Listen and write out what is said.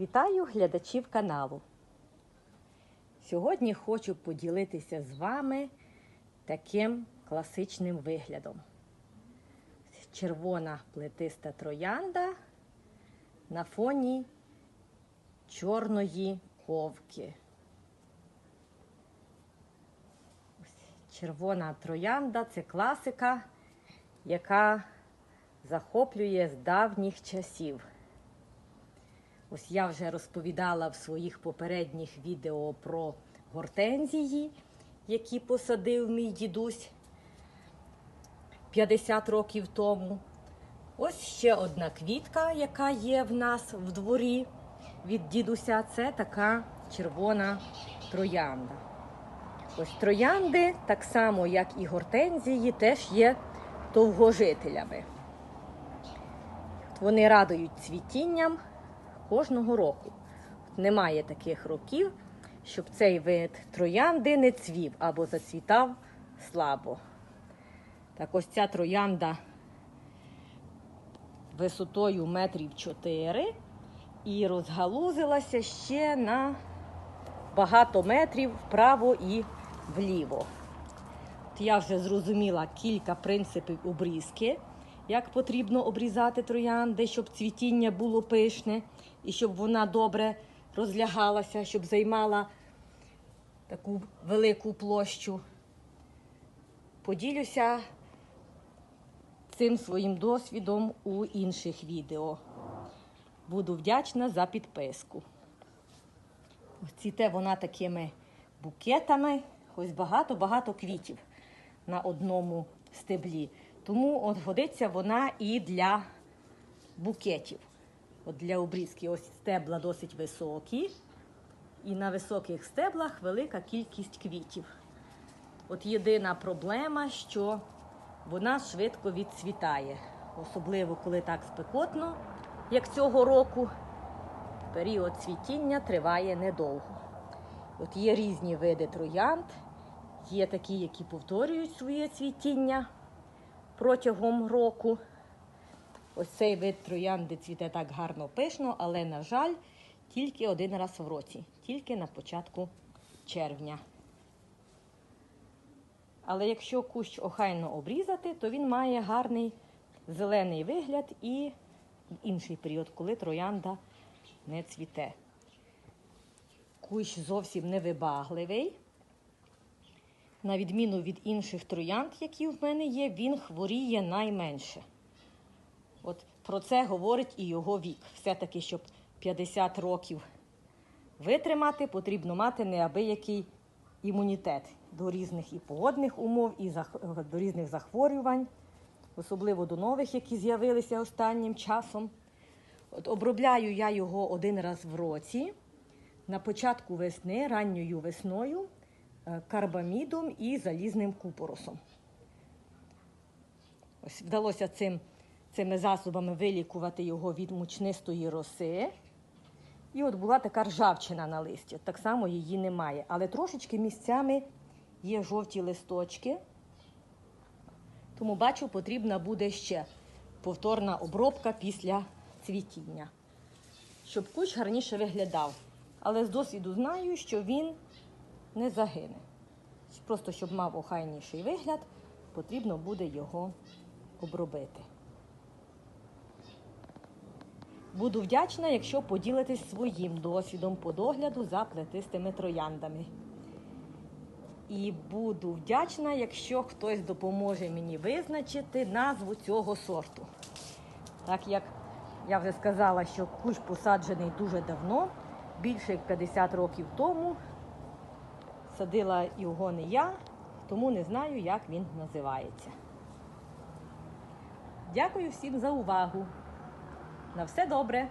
Вітаю глядачів каналу. Сьогодні хочу поділитися з вами таким класичним виглядом. Червона плетиста троянда на фоні чорної ковки. Червона троянда це класика, яка захоплює з давніх часів. Ось я вже розповідала в своїх попередніх відео про гортензії, які посадив мій дідусь 50 років тому. Ось ще одна квітка, яка є в нас в дворі від дідуся. Це така червона троянда. Ось троянди, так само як і гортензії, теж є довгожителями. Вони радують цвітінням кожного року. Немає таких років, щоб цей вид троянди не цвів або зацвітав слабо. Так ось ця троянда висотою метрів 4 і розгалузилася ще на багато метрів вправо і вліво. От я вже зрозуміла кілька принципів обрізки, як потрібно обрізати троянди, щоб цвітіння було пишне і щоб вона добре розлягалася, щоб займала таку велику площу. Поділюся цим своїм досвідом у інших відео. Буду вдячна за підписку. Цвіте вона такими букетами, ось багато-багато квітів на одному стеблі. Тому от годиться вона і для букетів. От Для обрізки ось стебла досить високі, і на високих стеблах велика кількість квітів. От єдина проблема, що вона швидко відцвітає, особливо коли так спекотно, як цього року. Період цвітіння триває недовго. От є різні види троянд, є такі, які повторюють своє цвітіння протягом року. Ось цей вид троянди цвіте так гарно пишно, але, на жаль, тільки один раз в році, тільки на початку червня. Але якщо кущ охайно обрізати, то він має гарний зелений вигляд і інший період, коли троянда не цвіте. Кущ зовсім невибагливий. На відміну від інших троянд, які в мене є, він хворіє найменше. От про це говорить і його вік. Все-таки, щоб 50 років витримати, потрібно мати неабиякий імунітет до різних і погодних умов, і до різних захворювань, особливо до нових, які з'явилися останнім часом. От Обробляю я його один раз в році, на початку весни, ранньою весною, карбамідом і залізним купоросом. Ось Вдалося цим, цими засобами вилікувати його від мучнистої роси. І от була така ржавчина на листі. Так само її немає. Але трошечки місцями є жовті листочки. Тому бачу, потрібна буде ще повторна обробка після цвітіння, щоб кущ гарніше виглядав. Але з досвіду знаю, що він не загине. Просто щоб мав охайніший вигляд, потрібно буде його обробити. Буду вдячна, якщо поділитесь своїм досвідом по догляду за плетистими трояндами. І буду вдячна, якщо хтось допоможе мені визначити назву цього сорту. Так як я вже сказала, що кущ посаджений дуже давно, більше як 50 років тому. Садила його не я, тому не знаю, як він називається. Дякую всім за увагу. На все добре!